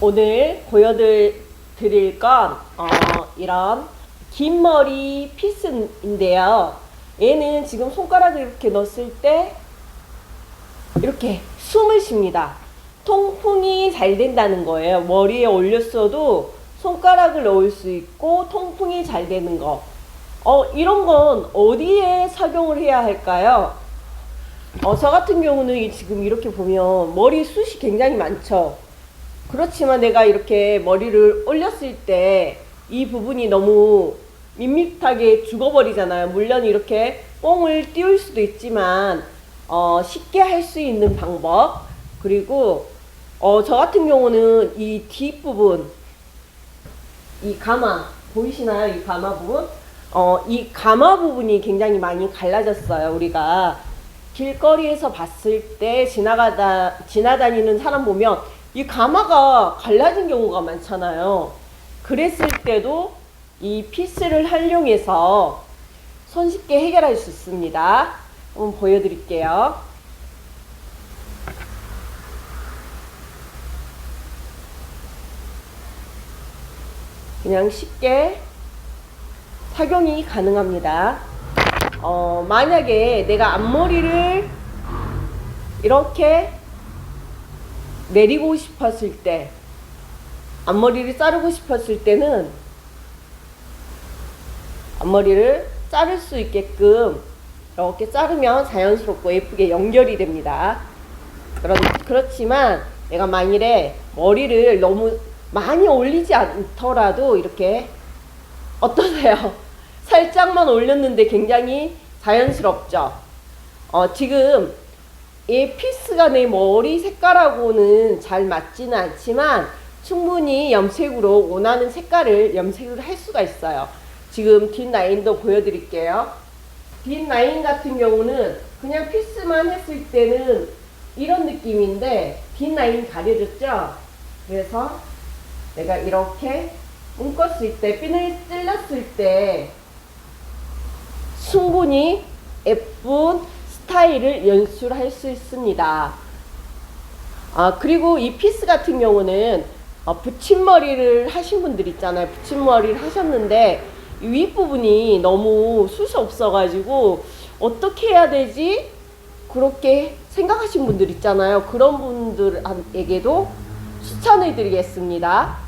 오늘 보여드릴 건 어, 이런 긴 머리 피스인데요. 얘는 지금 손가락을 이렇게 넣었을 때 이렇게 숨을 쉽니다. 통풍이 잘 된다는 거예요. 머리에 올렸어도 손가락을 넣을 수 있고 통풍이 잘 되는 거. 어, 이런 건 어디에 착용을 해야 할까요? 어, 저 같은 경우는 이- 지금 이렇게 보면 머리 숱이 굉장히 많죠. 그렇지만 내가 이렇게 머리를 올렸을 때 이 부분이 너무 밋밋하게 죽어버리잖아요. 물론 이렇게 뽕을 띄울 수도 있지만 어, 쉽게 할 수 있는 방법 그리고 어, 저 같은 경우는 이 뒷부분 이 가마 보이시나요? 이 가마 부분 어, 이 가마 부분이 굉장히 많이 갈라졌어요. 우리가 길거리에서 봤을 때 지나가다 지나다니는 사람 보면 이 가마가 갈라진 경우가 많잖아요. 그랬을 때도 이 피스를 활용해서 손쉽게 해결할 수 있습니다. 한번 보여드릴게요. 그냥 쉽게 착용이 가능합니다. 어, 만약에 내가 앞머리를 이렇게 내리고 싶었을 때, 앞머리를 자르고 싶었을 때는 앞머리를 자를 수 있게끔 이렇게 자르면 자연스럽고 예쁘게 연결이 됩니다. 그런, 그렇지만 내가 만일에 머리를 너무 많이 올리지 않더라도 이렇게 어떠세요? 살짝만 올렸는데 굉장히 자연스럽죠? 어, 지금 이 피스가 내 머리 색깔하고는 잘 맞지는 않지만 충분히 염색으로 원하는 색깔을 염색을 할 수가 있어요. 지금 뒷 라인도 보여드릴게요. 뒷 라인 같은 경우는 그냥 피스만 했을 때는 이런 느낌인데 뒷 라인 가려졌죠? 그래서 내가 이렇게 묶었을 때, 핀을 찔렀을 때 충분히 예쁜 스타일을 연출할 수 있습니다. 아, 그리고 이 피스 같은 경우는 어, 붙임머리를 하신 분들 있잖아요. 붙임머리를 하셨는데 이 윗부분이 너무 숱이 없어가지고 어떻게 해야 되지? 그렇게 생각하신 분들 있잖아요. 그런 분들에게도 추천을 드리겠습니다.